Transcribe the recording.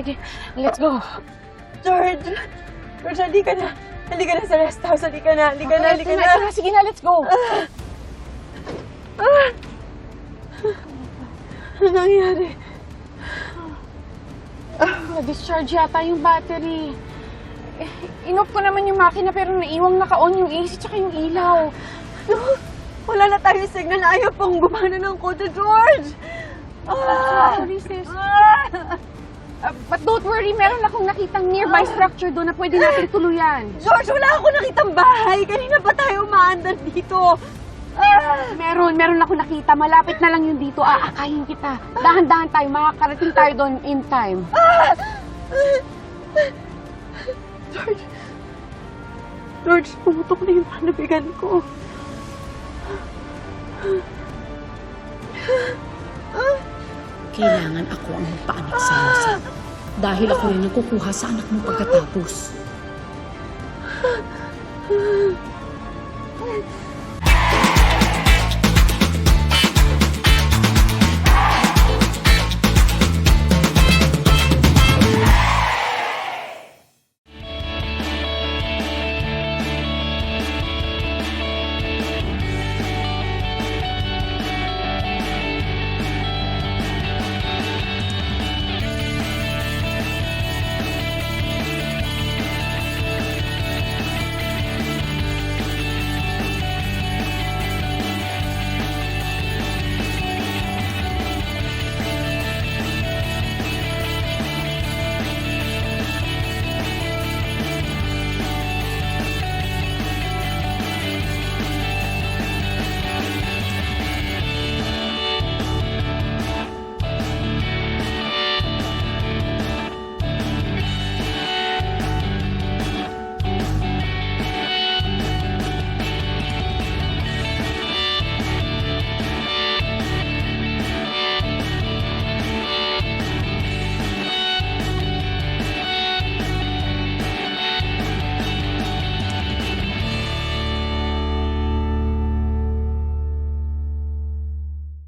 sige. Let's go. George! George, halika na. Halika na sa rest house. Halika na. Halika na. Halika na, ito na. Sige na, let's go. Ano nangyari? Na-discharge yata yung battery. Eh, Inoff ko naman yung makina pero naiwang naka-on yung AC tsaka yung ilaw. No, wala na tayong signal na ayaw pang gumana ng kotse, George! Ah! Sorry, sis. Ah! Uh, but don't worry, meron akong nakitang nearby structure doon na pwede natin tuluyan. George, wala ako nakitang bahay. Kanina pa tayo umaandar dito. Ah! Meron, meron ako nakita. Malapit na lang yun dito. Aakayin kita. Dahan-dahan tayo. Makakarating tayo doon in time. Ah! George. George, pumutok na yung panabigan ko. Kailangan ako ang magpaanak sa Rosa. Dahil ako rin ang kukuha sa anak mo pagkatapos.